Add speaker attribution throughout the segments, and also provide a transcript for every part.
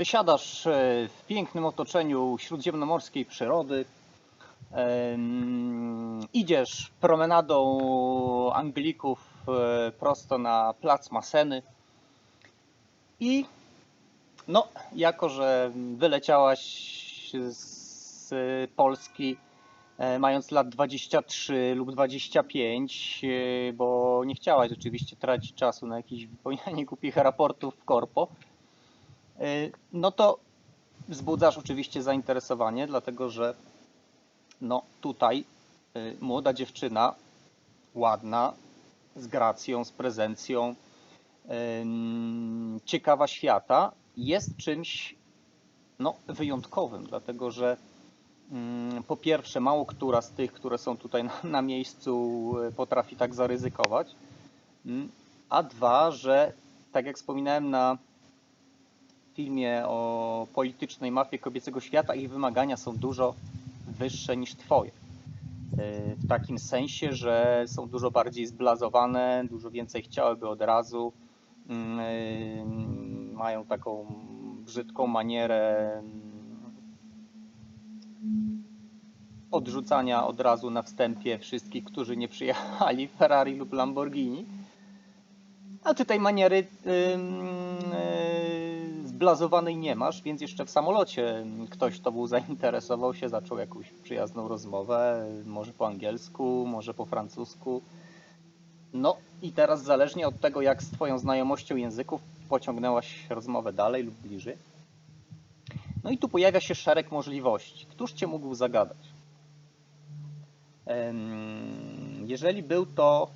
Speaker 1: Wysiadasz e, w pięknym otoczeniu śródziemnomorskiej przyrody. Idziesz promenadą Anglików e, prosto na plac Maseny. I no, jako że wyleciałaś z Polski e, mając lat 23 lub 25, e, bo nie chciałaś oczywiście tracić czasu na jakieś wypełnianie głupich raportów w korpo, no to wzbudzasz oczywiście zainteresowanie, dlatego że no tutaj e, młoda dziewczyna, ładna, z gracją, z prezencją, ciekawa świata, jest czymś no, wyjątkowym, dlatego że po pierwsze, mało która z tych, które są tutaj na, na miejscu, e, potrafi tak zaryzykować. A dwa, że tak jak wspominałem na filmie o politycznej mafii kobiecego świata, ich wymagania są dużo wyższe niż twoje. E, W takim sensie, że są dużo bardziej zblazowane, dużo więcej chciałyby od razu. mm, e, Mają taką brzydką manierę mm, odrzucania od razu na wstępie wszystkich, którzy nie przyjechali Ferrari lub Lamborghini. A ty tej maniery ym, zblazowanej nie masz, więc jeszcze w samolocie ktoś tobą zainteresował się, zaczął jakąś przyjazną rozmowę, może po angielsku, może po francusku. No i teraz zależnie od tego, jak z twoją znajomością języków pociągnęłaś rozmowę dalej lub bliżej. No i tu pojawia się szereg możliwości. Któż cię mógł zagadać? Jeżeli był to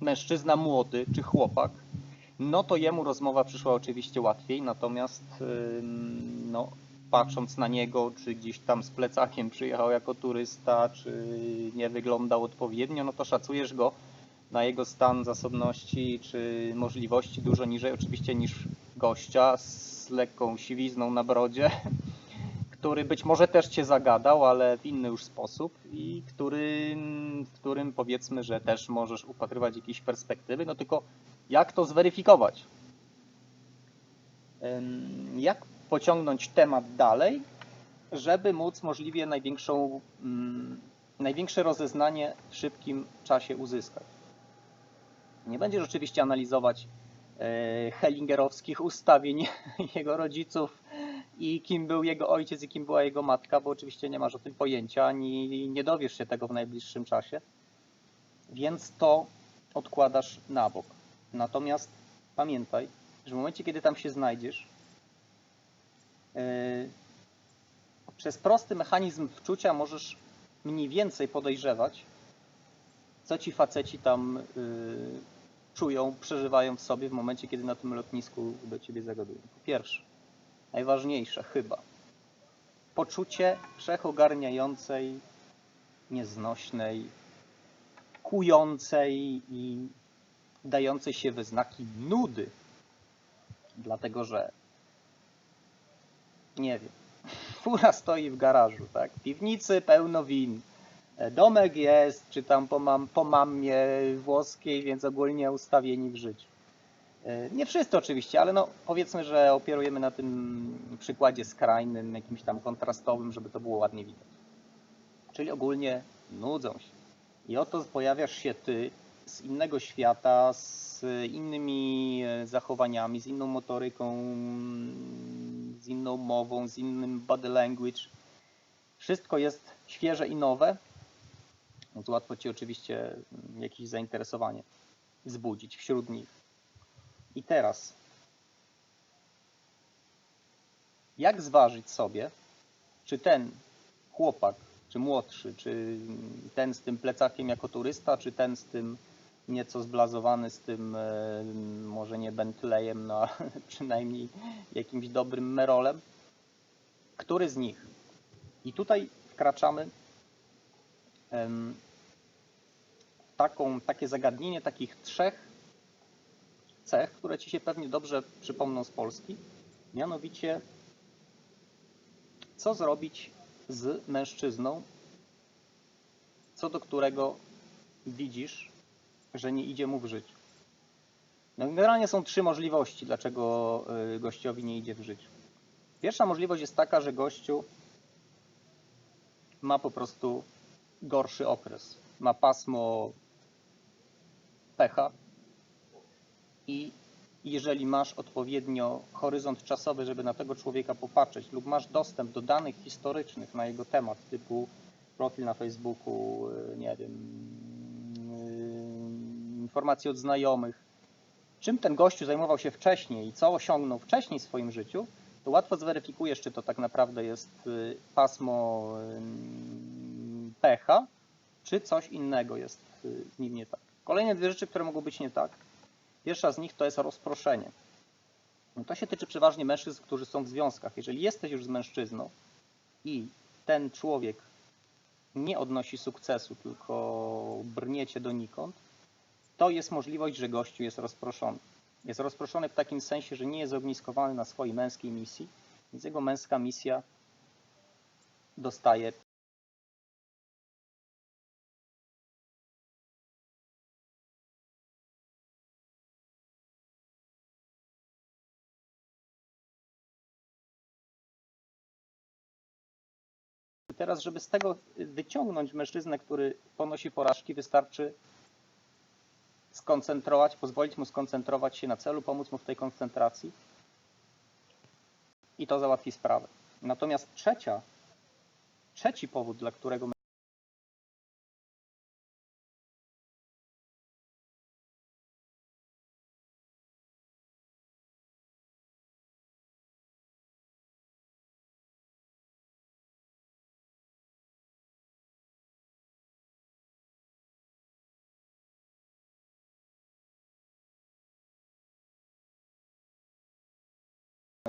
Speaker 1: mężczyzna młody czy chłopak, no to jemu rozmowa przyszła oczywiście łatwiej, natomiast no, patrząc na niego, czy gdzieś tam z plecakiem przyjechał jako turysta, czy nie wyglądał odpowiednio, no to szacujesz go na jego stan zasobności czy możliwości dużo niżej oczywiście niż gościa z lekką siwizną na brodzie, który być może też cię zagadał, ale w inny już sposób i który, w którym powiedzmy, że też możesz upatrywać jakieś perspektywy, no tylko jak to zweryfikować? Jak pociągnąć temat dalej, żeby móc możliwie największą, mm, największe rozeznanie w szybkim czasie uzyskać? Nie będziesz oczywiście analizować e, hellingerowskich ustawień jego rodziców i kim był jego ojciec i kim była jego matka, bo oczywiście nie masz o tym pojęcia, ani nie dowiesz się tego w najbliższym czasie, więc to odkładasz na bok. Natomiast pamiętaj, że w momencie, kiedy tam się znajdziesz, e, przez prosty mechanizm wczucia możesz mniej więcej podejrzewać, co ci faceci tam y, czują, przeżywają w sobie w momencie, kiedy na tym lotnisku do ciebie zagadują. Po pierwsze, najważniejsze chyba, poczucie wszechogarniającej, nieznośnej, kującej i dającej się we znaki nudy. Dlatego, że nie wiem, fura stoi w garażu, tak? Piwnicy pełno win. E, Domek jest, czy tam po, mam, po mamie włoskiej, więc ogólnie ustawieni w życiu. E, Nie wszyscy oczywiście, ale no powiedzmy, że operujemy na tym przykładzie skrajnym, jakimś tam kontrastowym, żeby to było ładnie widać. Czyli ogólnie nudzą się. I oto pojawiasz się ty z innego świata, z innymi e, zachowaniami, z inną motoryką, z inną mową, z innym body language. Wszystko jest świeże i nowe, więc łatwo ci oczywiście mm, jakieś zainteresowanie wzbudzić wśród nich. I teraz, jak zważyć sobie, czy ten chłopak, czy młodszy, czy ten z tym plecakiem jako turysta, czy ten z tym nieco zblazowany, z tym e, może nie Bentleyem, no przynajmniej jakimś dobrym Merolem, który z nich? I tutaj wkraczamy taką, takie zagadnienie takich trzech cech, które Ci się pewnie dobrze przypomną z Polski. Mianowicie, co zrobić z mężczyzną, co do którego widzisz, że nie idzie mu w życiu. No generalnie są trzy możliwości, dlaczego y, gościowi nie idzie w życiu. Pierwsza możliwość jest taka, że gościu ma po prostu gorszy okres. Ma pasmo pecha i jeżeli masz odpowiednio horyzont czasowy, żeby na tego człowieka popatrzeć lub masz dostęp do danych historycznych na jego temat, typu profil na Facebooku, y, nie wiem, y, informacje od znajomych, czym ten gościu zajmował się wcześniej i co osiągnął wcześniej w swoim życiu, to łatwo zweryfikujesz, czy to tak naprawdę jest y, pasmo ym, pecha, czy coś innego jest y, z nim nie tak. Kolejne dwie rzeczy, które mogą być nie tak. Pierwsza z nich to jest rozproszenie. No to się tyczy przeważnie mężczyzn, którzy są w związkach. Jeżeli jesteś już z mężczyzną i ten człowiek nie odnosi sukcesu, tylko brniecie donikąd, to jest możliwość, że gościu jest rozproszony. Jest rozproszony w takim sensie, że nie jest ogniskowany na swojej męskiej misji, więc jego męska misja dostaje Teraz, żeby z tego wyciągnąć mężczyznę, który ponosi porażki, wystarczy skoncentrować, pozwolić mu skoncentrować się na celu, pomóc mu w tej koncentracji i to załatwi sprawę. Natomiast trzecia, trzeci powód, dla którego